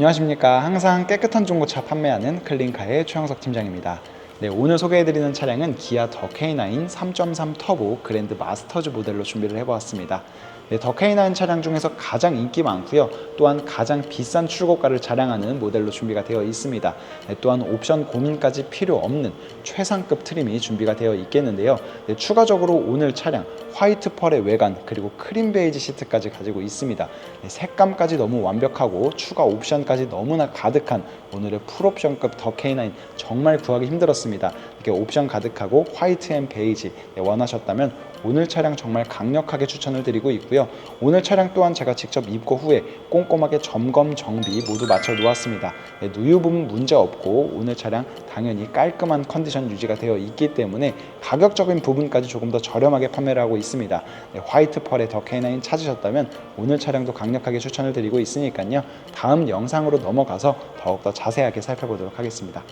안녕하십니까. 항상 깨끗한 중고차 판매하는 클린카의 최영석 팀장입니다. 네, 오늘 소개해드리는 차량은 기아 더 K9 3.3 터보 그랜드 마스터즈 모델로 준비를 해보았습니다. 네, 더 K9 차량 중에서 가장 인기 많고요. 또한 가장 비싼 출고가를 자랑하는 모델로 준비가 되어 있습니다. 네, 또한 옵션 고민까지 필요 없는 최상급 트림이 준비가 되어 있겠는데요. 네, 추가적으로 오늘 차량 화이트 펄의 외관 그리고 크림 베이지 시트까지 가지고 있습니다. 네, 색감까지 너무 완벽하고 추가 옵션까지 너무나 가득한 오늘의 풀옵션급 더 K9 정말 구하기 힘들었습니다. 이렇게 옵션 가득하고 화이트 앤 베이지 네, 원하셨다면 오늘 차량 정말 강력하게 추천을 드리고 있고요. 오늘 차량 또한 제가 직접 입고 후에 꼼꼼하게 점검 정비 모두 마쳐 놓았습니다. 네, 누유 부분 문제 없고 오늘 차량 당연히 깔끔한 컨디션 유지가 되어 있기 때문에 가격적인 부분까지 조금 더 저렴하게 판매를 하고 있습니다. 네, 화이트 펄의 더 K9 찾으셨다면 오늘 차량도 강력하게 추천을 드리고 있으니까요. 다음 영상으로 넘어가서 더욱더 자세하게 살펴보도록 하겠습니다.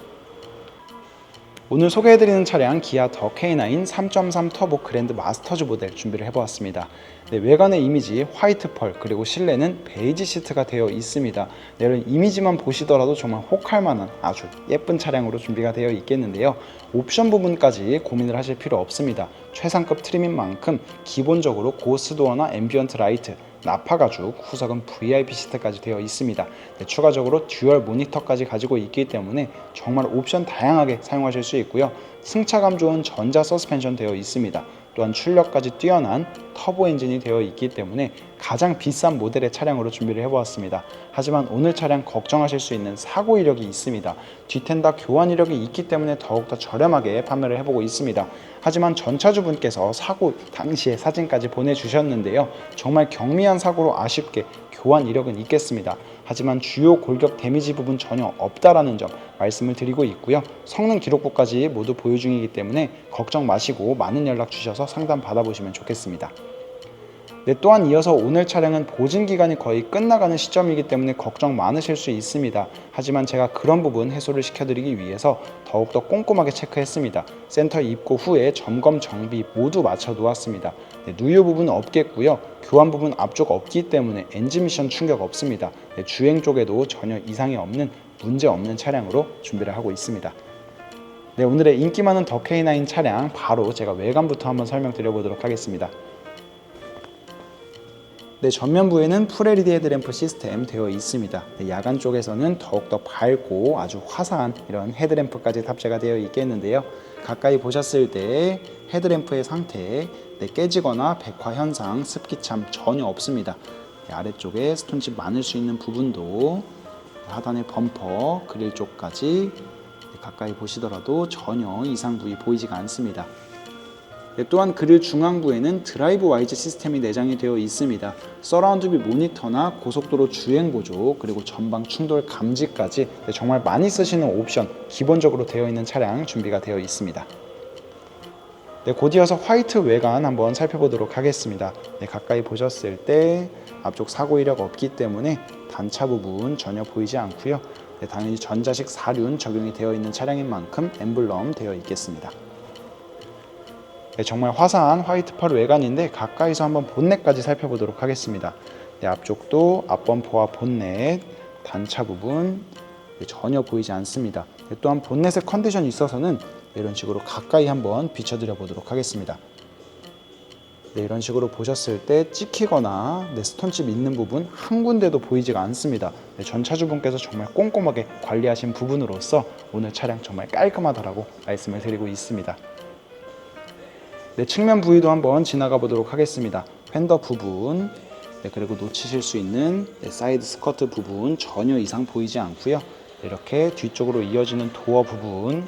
오늘 소개해드리는 차량 기아 더 K9 3.3 터보 그랜드 마스터즈 모델 준비를 해보았습니다. 네, 외관의 이미지 화이트 펄 그리고 실내는 베이지 시트가 되어 있습니다. 네, 이런 이미지만 보시더라도 정말 혹할 만한 아주 예쁜 차량으로 준비가 되어 있겠는데요. 옵션 부분까지 고민을 하실 필요 없습니다. 최상급 트림인 만큼 기본적으로 고스도어나 앰비언트 라이트 나파 가죽, 후석은 VIP 시트까지 되어 있습니다. 네, 추가적으로 듀얼 모니터까지 가지고 있기 때문에 정말 옵션 다양하게 사용하실 수 있고요. 승차감 좋은 전자 서스펜션 되어 있습니다. 또한 출력까지 뛰어난 터보 엔진이 되어 있기 때문에 가장 비싼 모델의 차량으로 준비를 해보았습니다. 하지만 오늘 차량 걱정하실 수 있는 사고 이력이 있습니다. 뒤텐다 교환 이력이 있기 때문에 더욱더 저렴하게 판매를 해보고 있습니다. 하지만 전차주분께서 사고 당시의 사진까지 보내주셨는데요. 정말 경미한 사고로 아쉽게 교환 이력은 있겠습니다. 하지만 주요 골격 데미지 부분 전혀 없다라는 점 말씀을 드리고 있고요. 성능 기록부까지 모두 보유 중이기 때문에 걱정 마시고 많은 연락 주셔서 상담 받아보시면 좋겠습니다. 네, 또한 이어서 오늘 차량은 보증 기간이 거의 끝나가는 시점이기 때문에 걱정 많으실 수 있습니다. 하지만 제가 그런 부분 해소를 시켜드리기 위해서 더욱더 꼼꼼하게 체크했습니다. 센터 입고 후에 점검 정비 모두 마쳐 놓았습니다. 네, 누유 부분 없겠고요. 교환 부분 앞쪽 없기 때문에 엔진 미션 충격 없습니다. 네, 주행 쪽에도 전혀 이상이 없는 문제 없는 차량으로 준비를 하고 있습니다. 네, 오늘의 인기 많은 더 K9 차량 바로 제가 외관부터 한번 설명드려 보도록 하겠습니다. 네, 전면부에는 풀 LED 헤드램프 시스템 되어 있습니다. 네, 야간 쪽에서는 더욱더 밝고 아주 화사한 이런 헤드램프까지 탑재가 되어 있겠는데요. 가까이 보셨을 때 헤드램프의 상태 네, 깨지거나 백화 현상, 습기참 전혀 없습니다. 네, 아래쪽에 스톤칩 많을 수 있는 부분도 하단의 범퍼, 그릴 쪽까지 네, 가까이 보시더라도 전혀 이상 부위 보이지가 않습니다. 네, 또한 그릴 중앙부에는 드라이브 와이즈 시스템이 내장이 되어 있습니다. 서라운드 뷰 모니터나 고속도로 주행 보조 그리고 전방 충돌 감지까지 네, 정말 많이 쓰시는 옵션 기본적으로 되어 있는 차량 준비가 되어 있습니다. 네, 곧 이어서 화이트 외관 한번 살펴보도록 하겠습니다. 네, 가까이 보셨을 때 앞쪽 사고 이력 없기 때문에 단차 부분 전혀 보이지 않고요. 네, 당연히 전자식 사륜 적용이 되어 있는 차량인 만큼 엠블럼 되어 있겠습니다. 네, 정말 화사한 화이트 펄 외관인데 가까이서 한번 본넷까지 살펴보도록 하겠습니다. 네, 앞쪽도 앞범퍼와 본넷, 단차 부분 네, 전혀 보이지 않습니다. 네, 또한 본넷의 컨디션이 있어서는 이런 식으로 가까이 한번 비춰드려 보도록 하겠습니다. 네, 이런 식으로 보셨을 때 찍히거나 네, 스톤칩 있는 부분 한 군데도 보이지가 않습니다. 네, 전 차주분께서 정말 꼼꼼하게 관리하신 부분으로서 오늘 차량 정말 깔끔하다라고 말씀을 드리고 있습니다. 네, 측면 부위도 한번 지나가 보도록 하겠습니다. 팬더 부분, 네, 그리고 놓치실 수 있는 네, 사이드 스커트 부분 전혀 이상 보이지 않고요. 네, 이렇게 뒤쪽으로 이어지는 도어 부분,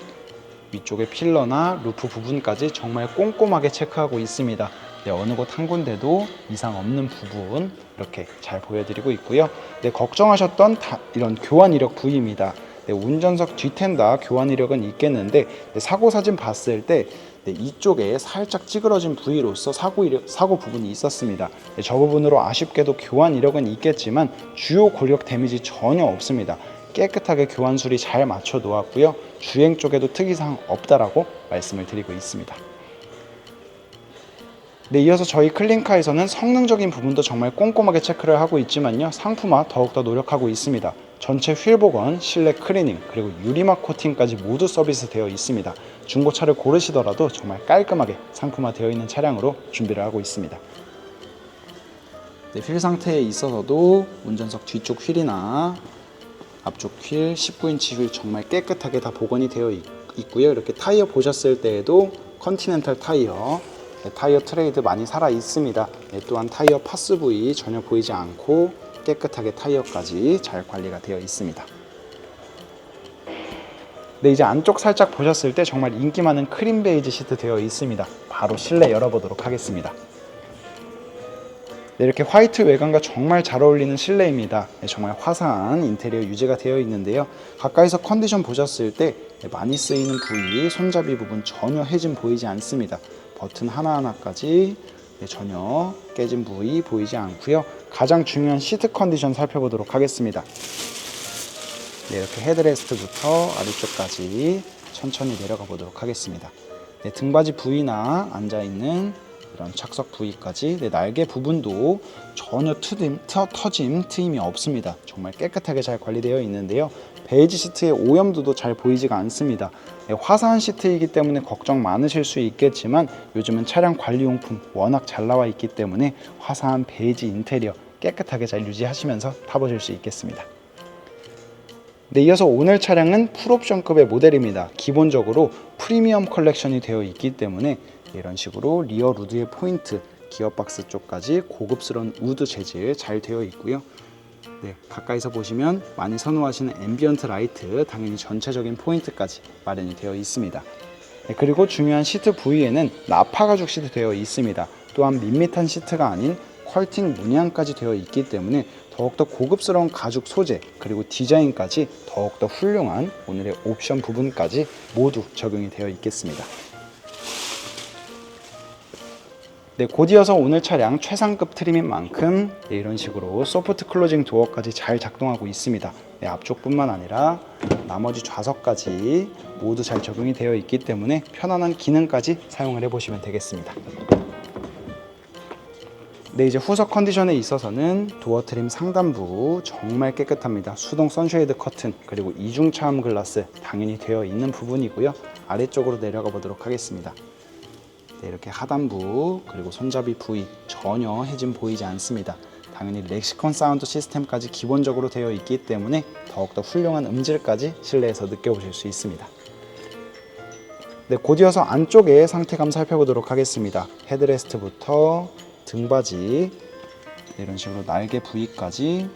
위쪽의 필러나 루프 부분까지 정말 꼼꼼하게 체크하고 있습니다. 네, 어느 곳 한 군데도 이상 없는 부분 이렇게 잘 보여드리고 있고요. 네, 걱정하셨던 다, 이런 교환 이력 부위입니다. 네, 운전석 뒤텐다 교환 이력은 있겠는데 네, 사고 사진 봤을 때 네, 이쪽에 살짝 찌그러진 부위로서 사고 이력, 사고 부분이 있었습니다. 네, 저 부분으로 아쉽게도 교환 이력은 있겠지만 주요 골격 데미지 전혀 없습니다. 깨끗하게 교환 수리 잘 맞춰 놓았고요. 주행 쪽에도 특이사항 없다라고 말씀을 드리고 있습니다. 네, 이어서 저희 클린카에서는 성능적인 부분도 정말 꼼꼼하게 체크를 하고 있지만요. 상품화 더욱더 노력하고 있습니다. 전체 휠 복원, 실내 클리닝, 그리고 유리막 코팅까지 모두 서비스되어 있습니다. 중고차를 고르시더라도 정말 깔끔하게 상품화되어 있는 차량으로 준비를 하고 있습니다. 네, 휠 상태에 있어서도 운전석 뒤쪽 휠이나 앞쪽 휠, 19인치 휠 정말 깨끗하게 다 복원이 되어 있, 있고요. 이렇게 타이어 보셨을 때에도 컨티넨탈 타이어 네, 타이어 트레이드 많이 살아 있습니다. 네, 또한 타이어 파스 부위 전혀 보이지 않고 깨끗하게 타이어까지 잘 관리가 되어 있습니다. 네, 이제 안쪽 살짝 보셨을 때 정말 인기 많은 크림 베이지 시트 되어 있습니다. 바로 실내 열어보도록 하겠습니다. 네, 이렇게 화이트 외관과 정말 잘 어울리는 실내입니다. 네, 정말 화사한 인테리어 유지가 되어 있는데요. 가까이서 컨디션 보셨을 때 네, 많이 쓰이는 부위, 손잡이 부분 전혀 해진 보이지 않습니다. 버튼 하나하나까지 네, 전혀 깨진 부위 보이지 않고요. 가장 중요한 시트 컨디션 살펴보도록 하겠습니다. 네, 이렇게 헤드레스트부터 아래쪽까지 천천히 내려가 보도록 하겠습니다. 네, 등받이 부위나 앉아 있는 이런 착석 부위까지 네, 날개 부분도 전혀 트임, 터, 터짐, 트임이 없습니다. 정말 깨끗하게 잘 관리되어 있는데요. 베이지 시트의 오염도도 잘 보이지가 않습니다. 네, 화사한 시트이기 때문에 걱정 많으실 수 있겠지만 요즘은 차량 관리용품 워낙 잘 나와 있기 때문에 화사한 베이지 인테리어 깨끗하게 잘 유지하시면서 타보실 수 있겠습니다. 네, 이어서 오늘 차량은 풀옵션급의 모델입니다. 기본적으로 프리미엄 컬렉션이 되어 있기 때문에 이런 식으로 리어 루드의 포인트, 기어박스 쪽까지 고급스러운 우드 재질 잘 되어 있고요. 네, 가까이서 보시면 많이 선호하시는 앰비언트 라이트, 당연히 전체적인 포인트까지 마련이 되어 있습니다. 네, 그리고 중요한 시트 부위에는 나파 가죽 시트 되어 있습니다. 또한 밋밋한 시트가 아닌 퀄팅 문양까지 되어 있기 때문에 더욱더 고급스러운 가죽 소재 그리고 디자인까지 더욱더 훌륭한 오늘의 옵션 부분까지 모두 적용이 되어 있겠습니다. 네, 곧이어서 오늘 차량 최상급 트림인 만큼 네, 이런 식으로 소프트 클로징 도어까지 잘 작동하고 있습니다. 네, 앞쪽뿐만 아니라 나머지 좌석까지 모두 잘 적용이 되어 있기 때문에 편안한 기능까지 사용을 해보시면 되겠습니다. 네, 이제 후석 컨디션에 있어서는 도어 트림 상단부 정말 깨끗합니다. 수동 선쉐이드 커튼 그리고 이중 차음 글라스 당연히 되어 있는 부분이고요. 아래쪽으로 내려가 보도록 하겠습니다. 네, 이렇게 하단부 그리고 손잡이 부위 전혀 해진 보이지 않습니다. 당연히 렉시콘 사운드 시스템까지 기본적으로 되어 있기 때문에 더욱더 훌륭한 음질까지 실내에서 느껴보실 수 있습니다. 네, 곧이어서 안쪽의 상태감 살펴보도록 하겠습니다. 헤드레스트부터 등받이 네, 이런 식으로 날개 부위까지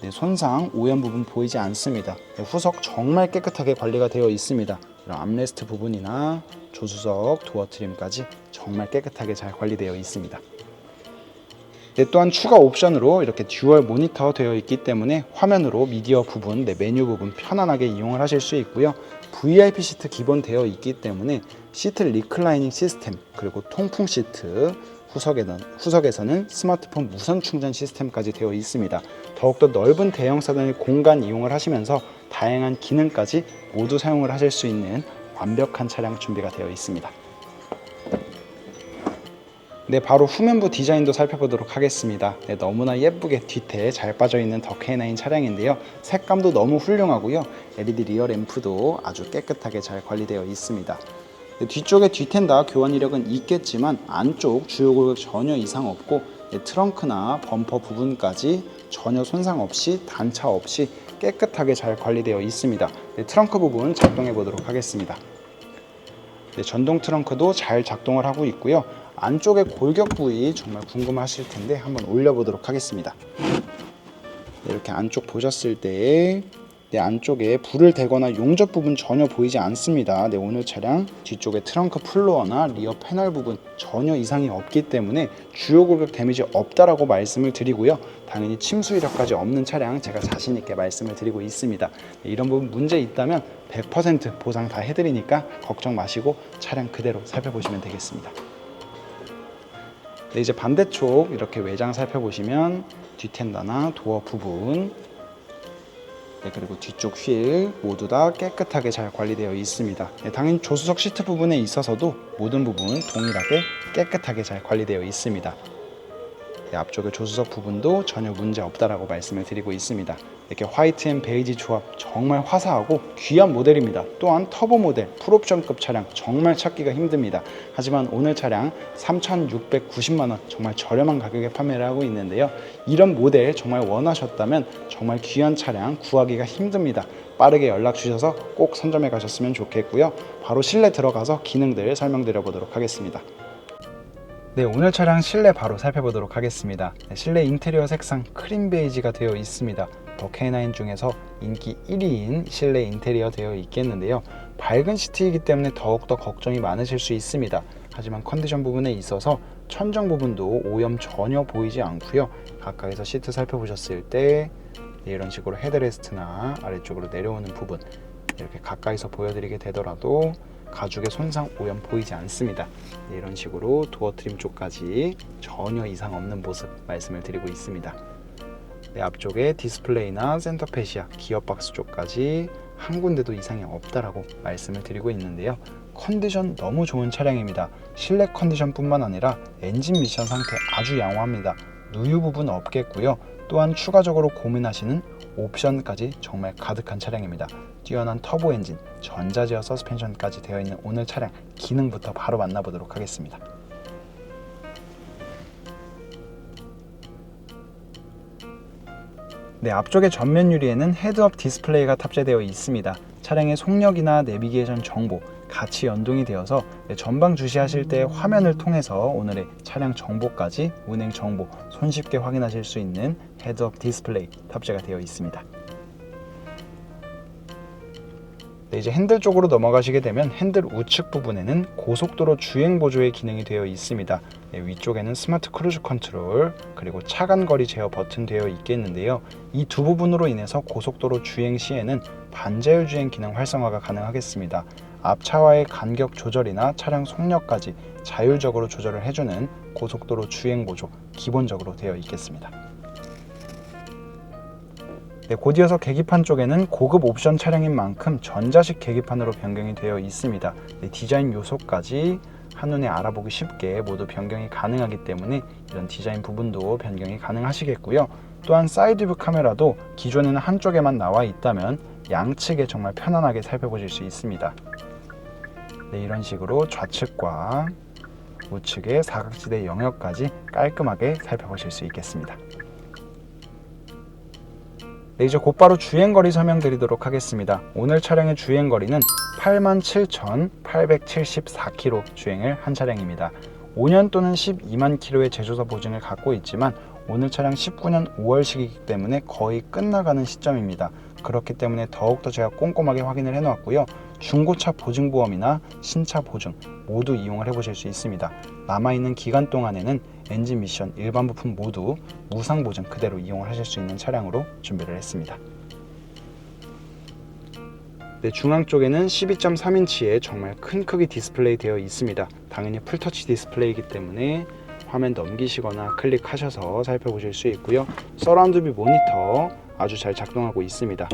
네, 손상, 오염 부분 보이지 않습니다. 네, 후석 정말 깨끗하게 관리가 되어 있습니다. 이런 암레스트 부분이나 조수석, 도어 트림까지 정말 깨끗하게 잘 관리되어 있습니다. 네, 또한 추가 옵션으로 이렇게 듀얼 모니터 되어 있기 때문에 화면으로 미디어 부분, 네, 메뉴 부분 편안하게 이용을 하실 수 있고요. VIP 시트 기본 되어 있기 때문에 시트 리클라이닝 시스템 그리고 통풍 시트 후석에는, 후석에서는 스마트폰 무선 충전 시스템까지 되어 있습니다. 더욱더 넓은 대형 사단의 공간 이용을 하시면서 다양한 기능까지 모두 사용을 하실 수 있는 완벽한 차량 준비가 되어 있습니다. 네, 바로 후면부 디자인도 살펴보도록 하겠습니다. 네, 너무나 예쁘게 뒤태에 잘 빠져있는 더 K9 차량인데요. 색감도 너무 훌륭하고요. LED 리어 램프도 아주 깨끗하게 잘 관리되어 있습니다. 네, 뒤쪽에 뒤텐다 교환 이력은 있겠지만 안쪽 주요 구역 전혀 이상 없고 네, 트렁크나 범퍼 부분까지 전혀 손상 없이 단차 없이 깨끗하게 잘 관리되어 있습니다. 네, 트렁크 부분 작동해 보도록 하겠습니다. 네, 전동 트렁크도 잘 작동을 하고 있고요. 안쪽의 골격 부위 정말 궁금하실 텐데 한번 올려보도록 하겠습니다. 네, 이렇게 안쪽 보셨을 때 네, 안쪽에 불을 대거나 용접 부분 전혀 보이지 않습니다. 네, 오늘 차량 뒤쪽에 트렁크 플로어나 리어 패널 부분 전혀 이상이 없기 때문에 주요 골격 데미지 없다라고 말씀을 드리고요. 당연히 침수 이력까지 없는 차량 제가 자신 있게 말씀을 드리고 있습니다. 네, 이런 부분 문제 있다면 100% 보상 다 해드리니까 걱정 마시고 차량 그대로 살펴보시면 되겠습니다. 네, 이제 반대쪽 이렇게 외장 살펴보시면 뒤텐다나 도어 부분 네, 그리고 뒤쪽 휠 모두 다 깨끗하게 잘 관리되어 있습니다. 네, 당연히 조수석 시트 부분에 있어서도 모든 부분 동일하게 깨끗하게 잘 관리되어 있습니다. 네, 앞쪽의 조수석 부분도 전혀 문제 없다라고 말씀을 드리고 있습니다. 이렇게 화이트 앤 베이지 조합 정말 화사하고 귀한 모델입니다. 또한 터보 모델 풀옵션급 차량 정말 찾기가 힘듭니다. 하지만 오늘 차량 3,690만 원 정말 저렴한 가격에 판매를 하고 있는데요. 이런 모델 정말 원하셨다면 정말 귀한 차량 구하기가 힘듭니다. 빠르게 연락 주셔서 꼭 선점해 가셨으면 좋겠고요. 바로 실내 들어가서 기능들 설명드려 보도록 하겠습니다. 네, 오늘 차량 실내 바로 살펴보도록 하겠습니다. 네, 실내 인테리어 색상 크림 베이지가 되어 있습니다. 더 K9 중에서 인기 1위인 실내 인테리어 되어 있겠는데요. 밝은 시트이기 때문에 더욱더 걱정이 많으실 수 있습니다. 하지만 컨디션 부분에 있어서 천정 부분도 오염 전혀 보이지 않고요. 가까이서 시트 살펴보셨을 때 네, 이런 식으로 헤드레스트나 아래쪽으로 내려오는 부분 이렇게 가까이서 보여드리게 되더라도 가죽의 손상 오염 보이지 않습니다. 네, 이런 식으로 도어 트림 쪽까지 전혀 이상 없는 모습 말씀을 드리고 있습니다. 네, 앞쪽에 디스플레이나 센터페시아, 기어박스 쪽까지 한 군데도 이상이 없다라고 말씀을 드리고 있는데요. 컨디션 너무 좋은 차량입니다. 실내 컨디션뿐만 아니라 엔진 미션 상태 아주 양호합니다. 누유 부분 없겠고요. 또한 추가적으로 고민하시는 옵션까지 정말 가득한 차량입니다. 뛰어난 터보 엔진, 전자제어 서스펜션까지 되어 있는 오늘 차량 기능부터 바로 만나보도록 하겠습니다. 네, 앞쪽의 전면 유리에는 헤드업 디스플레이가 탑재되어 있습니다. 차량의 속력이나 내비게이션 정보 같이 연동이 되어서 네, 전방 주시하실 때 화면을 통해서 오늘의 차량 정보까지 운행 정보 손쉽게 확인하실 수 있는 헤드업 디스플레이 탑재가 되어 있습니다. 이제 핸들 쪽으로 넘어가시게 되면 핸들 우측 부분에는 고속도로 주행 보조의 기능이 되어 있습니다. 네, 위쪽에는 스마트 크루즈 컨트롤 그리고 차간 거리 제어 버튼 되어 있겠는데요. 이 두 부분으로 인해서 고속도로 주행 시에는 반자율 주행 기능 활성화가 가능하겠습니다. 앞차와의 간격 조절이나 차량 속력까지 자율적으로 조절을 해주는 고속도로 주행 보조 기본적으로 되어 있겠습니다. 네, 곧이어서 계기판 쪽에는 고급 옵션 차량인 만큼 전자식 계기판으로 변경이 되어 있습니다. 네, 디자인 요소까지 한눈에 알아보기 쉽게 모두 변경이 가능하기 때문에 이런 디자인 부분도 변경이 가능하시겠고요. 또한 사이드뷰 카메라도 기존에는 한쪽에만 나와 있다면 양측에 정말 편안하게 살펴보실 수 있습니다. 네, 이런 식으로 좌측과 우측의 사각지대 영역까지 깔끔하게 살펴보실 수 있겠습니다. 네, 이제 곧바로 주행거리 설명드리도록 하겠습니다. 오늘 차량의 주행거리는 87,874km 주행을 한 차량입니다. 5년 또는 12만 km의 제조사 보증을 갖고 있지만 오늘 차량 19년 5월식이기 때문에 거의 끝나가는 시점입니다. 그렇기 때문에 더욱더 제가 꼼꼼하게 확인을 해놓았고요. 중고차 보증보험이나 신차 보증 모두 이용을 해보실 수 있습니다. 남아있는 기간 동안에는 엔진 미션 일반 부품 모두 무상 보증 그대로 이용을 하실 수 있는 차량으로 준비를 했습니다. 네, 중앙 쪽에는 12.3인치의 정말 큰 크기 디스플레이 되어 있습니다. 당연히 풀터치 디스플레이이기 때문에 화면 넘기시거나 클릭하셔서 살펴보실 수 있고요. 서라운드 뷰 모니터 아주 잘 작동하고 있습니다.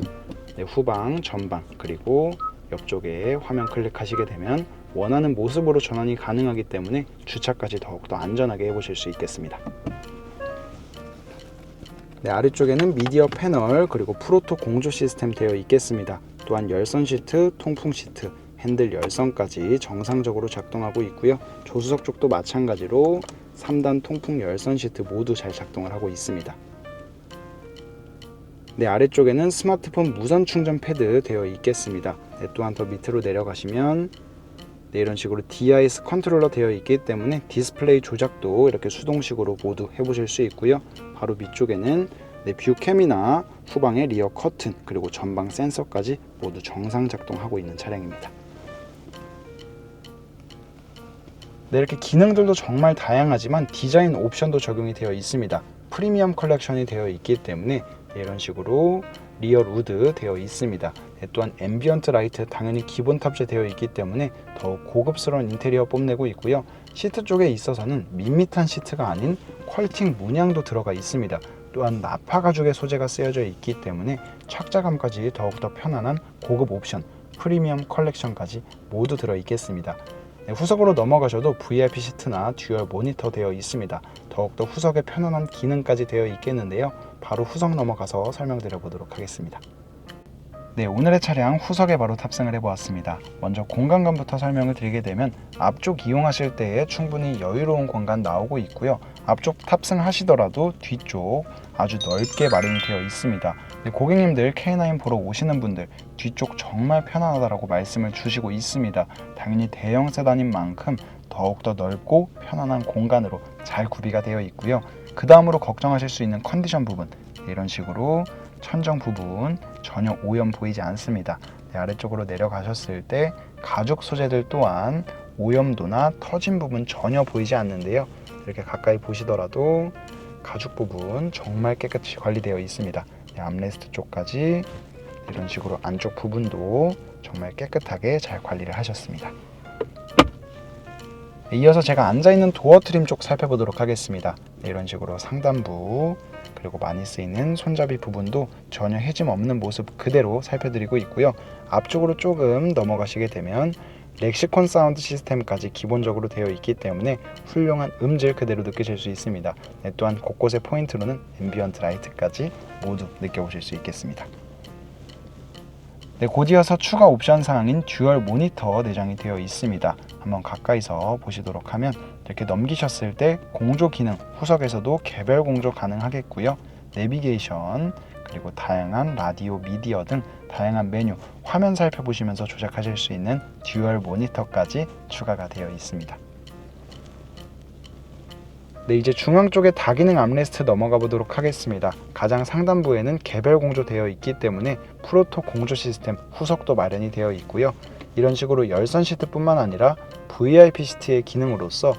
네, 후방, 전방 그리고 옆쪽에 화면 클릭하시게 되면 원하는 모습으로 전환이 가능하기 때문에 주차까지 더욱더 안전하게 해보실 수 있겠습니다. 네, 아래쪽에는 미디어 패널 그리고 프로토 공조 시스템 되어 있겠습니다. 또한 열선 시트, 통풍 시트, 핸들 열선까지 정상적으로 작동하고 있고요. 조수석 쪽도 마찬가지로 3단 통풍 열선 시트 모두 잘 작동을 하고 있습니다. 네, 아래쪽에는 스마트폰 무선 충전 패드 되어 있겠습니다. 네, 또한 더 밑으로 내려가시면 네, 이런 식으로 DIS 컨트롤러 되어 있기 때문에 디스플레이 조작도 이렇게 수동식으로 모두 해보실 수 있고요. 바로 밑쪽에는 네, 뷰캠이나 후방의 리어 커튼 그리고 전방 센서까지 모두 정상 작동하고 있는 차량입니다. 네, 이렇게 기능들도 정말 다양하지만 디자인 옵션도 적용이 되어 있습니다. 프리미엄 컬렉션이 되어 있기 때문에 이런 식으로 리얼 우드 되어 있습니다. 네, 또한 앰비언트 라이트 당연히 기본 탑재되어 있기 때문에 더욱 고급스러운 인테리어 뽐내고 있고요. 시트 쪽에 있어서는 밋밋한 시트가 아닌 퀄팅 문양도 들어가 있습니다. 또한 나파 가죽의 소재가 쓰여져 있기 때문에 착자감까지 더욱더 편안한 고급 옵션, 프리미엄 컬렉션까지 모두 들어 있겠습니다. 네, 후석으로 넘어가셔도 VIP 시트나 듀얼 모니터 되어 있습니다. 더욱더 후석에 편안한 기능까지 되어 있겠는데요. 바로 후석 넘어가서 설명드려 보도록 하겠습니다. 네, 오늘의 차량 후석에 바로 탑승을 해보았습니다. 먼저 공간감부터 설명을 드리게 되면 앞쪽 이용하실 때에 충분히 여유로운 공간 나오고 있고요. 앞쪽 탑승하시더라도 뒤쪽 아주 넓게 마련이 되어 있습니다. 네, 고객님들 K9 보러 오시는 분들 뒤쪽 정말 편안하다라고 말씀을 주시고 있습니다. 당연히 대형 세단인 만큼 더욱더 넓고 편안한 공간으로 잘 구비가 되어 있고요. 그 다음으로 걱정하실 수 있는 컨디션 부분 네, 이런 식으로 천정 부분 전혀 오염 보이지 않습니다. 네, 아래쪽으로 내려가셨을 때 가죽 소재들 또한 오염도나 터진 부분 전혀 보이지 않는데요. 이렇게 가까이 보시더라도 가죽 부분 정말 깨끗이 관리되어 있습니다. 네, 암레스트 쪽까지 이런 식으로 안쪽 부분도 정말 깨끗하게 잘 관리를 하셨습니다. 네, 이어서 제가 앉아있는 도어 트림 쪽 살펴보도록 하겠습니다. 네, 이런 식으로 상단부 그리고 많이 쓰이는 손잡이 부분도 전혀 해짐 없는 모습 그대로 살펴드리고 있고요. 앞쪽으로 조금 넘어가시게 되면 렉시콘 사운드 시스템까지 기본적으로 되어 있기 때문에 훌륭한 음질 그대로 느끼실 수 있습니다. 네, 또한 곳곳의 포인트로는 앰비언트 라이트까지 모두 느껴보실 수 있겠습니다. 네, 곧이어서 추가 옵션 사항인 듀얼 모니터 내장이 되어 있습니다. 한번 가까이서 보시도록 하면 이렇게 넘기셨을 때 공조 기능 후석에서도 개별 공조 가능하겠고요. 내비게이션 그리고 다양한 라디오, 미디어 등 다양한 메뉴, 화면 살펴보시면서 조작하실 수 있는 듀얼 모니터까지 추가가 되어 있습니다. 네, 이제 중앙 쪽에 다기능 암레스트 넘어가 보도록 하겠습니다. 가장 상단부에는 개별 공조되어 있기 때문에 프로토 공조 시스템 후석도 마련이 되어 있고요. 이런 식으로 열선 시트뿐만 아니라 VIP 시트의 기능으로서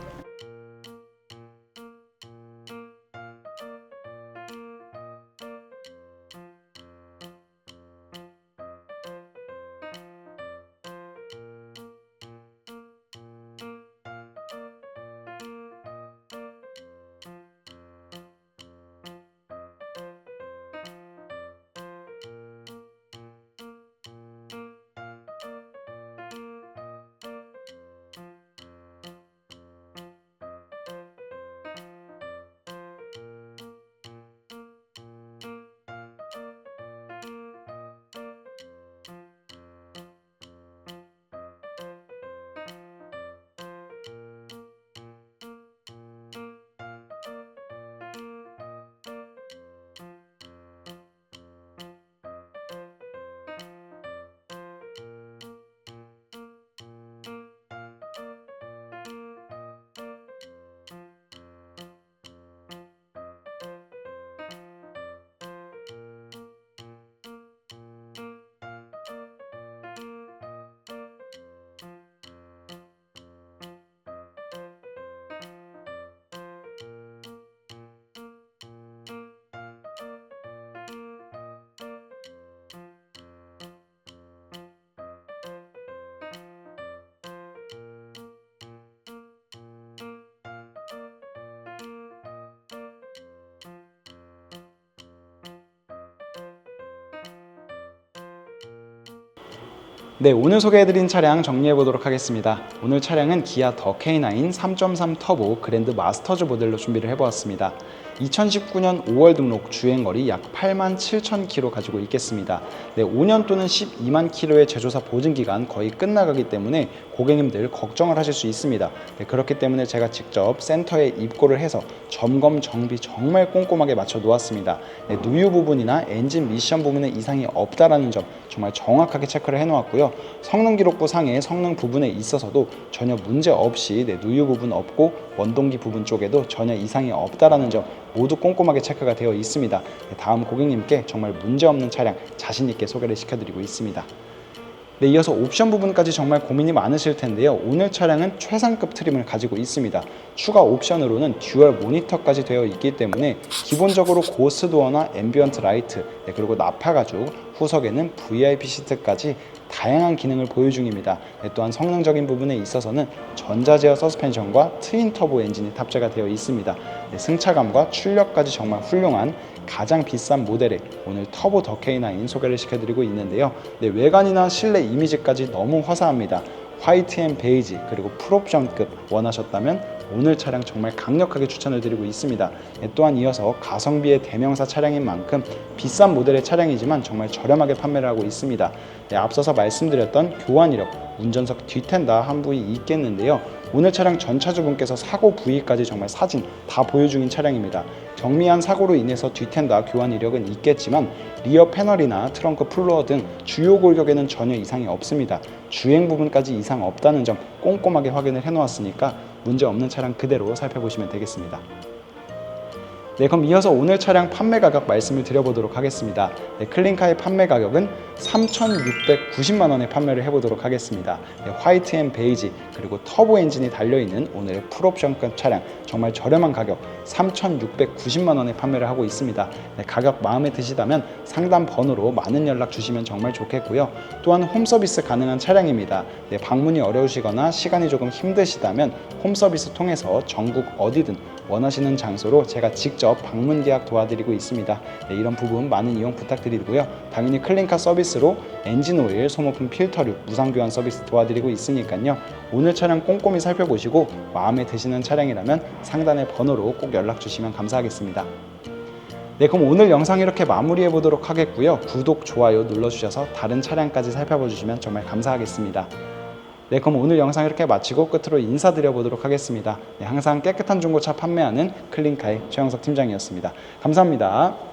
네, 오늘 소개해드린 차량 정리해보도록 하겠습니다. 오늘 차량은 기아 더 K9 3.3 터보 그랜드 마스터즈 모델로 준비를 해보았습니다. 2019년 5월 등록 주행거리 약 8만 7천 킬로 가지고 있겠습니다. 네, 5년 또는 12만 킬로의 제조사 보증 기간 거의 끝나가기 때문에 고객님들 걱정을 하실 수 있습니다. 네, 그렇기 때문에 제가 직접 센터에 입고를 해서 점검 정비 정말 꼼꼼하게 맞춰 놓았습니다. 네, 누유 부분이나 엔진 미션 부분에 이상이 없다라는 점 정말 정확하게 체크를 해 놓았고요. 성능 기록부 상의 성능 부분에 있어서도 전혀 문제 없이 네, 누유 부분 없고 원동기 부분 쪽에도 전혀 이상이 없다라는 점 모두 꼼꼼하게 체크가 되어 있습니다. 네, 다음 고객님께 정말 문제 없는 차량 자신 있게 소개를 시켜드리고 있습니다. 네, 이어서 옵션 부분까지 정말 고민이 많으실 텐데요. 오늘 차량은 최상급 트림을 가지고 있습니다. 추가 옵션으로는 듀얼 모니터까지 되어 있기 때문에 기본적으로 고스 도어나 앰비언트 라이트, 네, 그리고 나파 가죽, 후석에는 VIP 시트까지 다양한 기능을 보유 중입니다. 네, 또한 성능적인 부분에 있어서는 전자제어 서스펜션과 트윈 터보 엔진이 탑재가 되어 있습니다. 네, 승차감과 출력까지 정말 훌륭한 가장 비싼 모델의 오늘 터보 더 K9 소개를 시켜드리고 있는데요. 네, 외관이나 실내 이미지까지 너무 화사합니다. 화이트 앤 베이지 그리고 풀옵션급 원하셨다면 오늘 차량 정말 강력하게 추천을 드리고 있습니다. 예, 또한 이어서 가성비의 대명사 차량인 만큼 비싼 모델의 차량이지만 정말 저렴하게 판매를 하고 있습니다. 예, 앞서서 말씀드렸던 교환 이력, 운전석 뒤텐다 한 부위 있겠는데요. 오늘 차량 전차주분께서 사고 부위까지 정말 사진 다 보여 중인 차량입니다. 경미한 사고로 인해서 뒤텐다 교환 이력은 있겠지만 리어 패널이나 트렁크 플로어 등 주요 골격에는 전혀 이상이 없습니다. 주행 부분까지 이상 없다는 점 꼼꼼하게 확인을 해놓았으니까 문제 없는 차량 그대로 살펴보시면 되겠습니다. 네, 그럼 이어서 오늘 차량 판매 가격 말씀을 드려보도록 하겠습니다. 네, 클린카의 판매 가격은 3,690만 원에 판매를 해보도록 하겠습니다. 네, 화이트 앤 베이지 그리고 터보 엔진이 달려있는 오늘의 풀옵션급 차량 정말 저렴한 가격 3,690만 원에 판매를 하고 있습니다. 네, 가격 마음에 드시다면 상담 번호로 많은 연락 주시면 정말 좋겠고요. 또한 홈 서비스 가능한 차량입니다. 네, 방문이 어려우시거나 시간이 조금 힘드시다면 홈 서비스 통해서 전국 어디든 원하시는 장소로 제가 직접 방문 계약 도와드리고 있습니다. 네, 이런 부분 많은 이용 부탁드리고요. 당연히 클린카 서비스로 엔진 오일, 소모품 필터류, 무상 교환 서비스 도와드리고 있으니까요. 오늘 차량 꼼꼼히 살펴보시고 마음에 드시는 차량이라면 상단의 번호로 꼭 연락 주시면 감사하겠습니다. 네, 그럼 오늘 영상 이렇게 마무리해 보도록 하겠고요. 구독, 좋아요 눌러주셔서 다른 차량까지 살펴봐 주시면 정말 감사하겠습니다. 네, 그럼 오늘 영상 이렇게 마치고 끝으로 인사드려 보도록 하겠습니다. 네, 항상 깨끗한 중고차 판매하는 클린카의 최영석 팀장이었습니다. 감사합니다.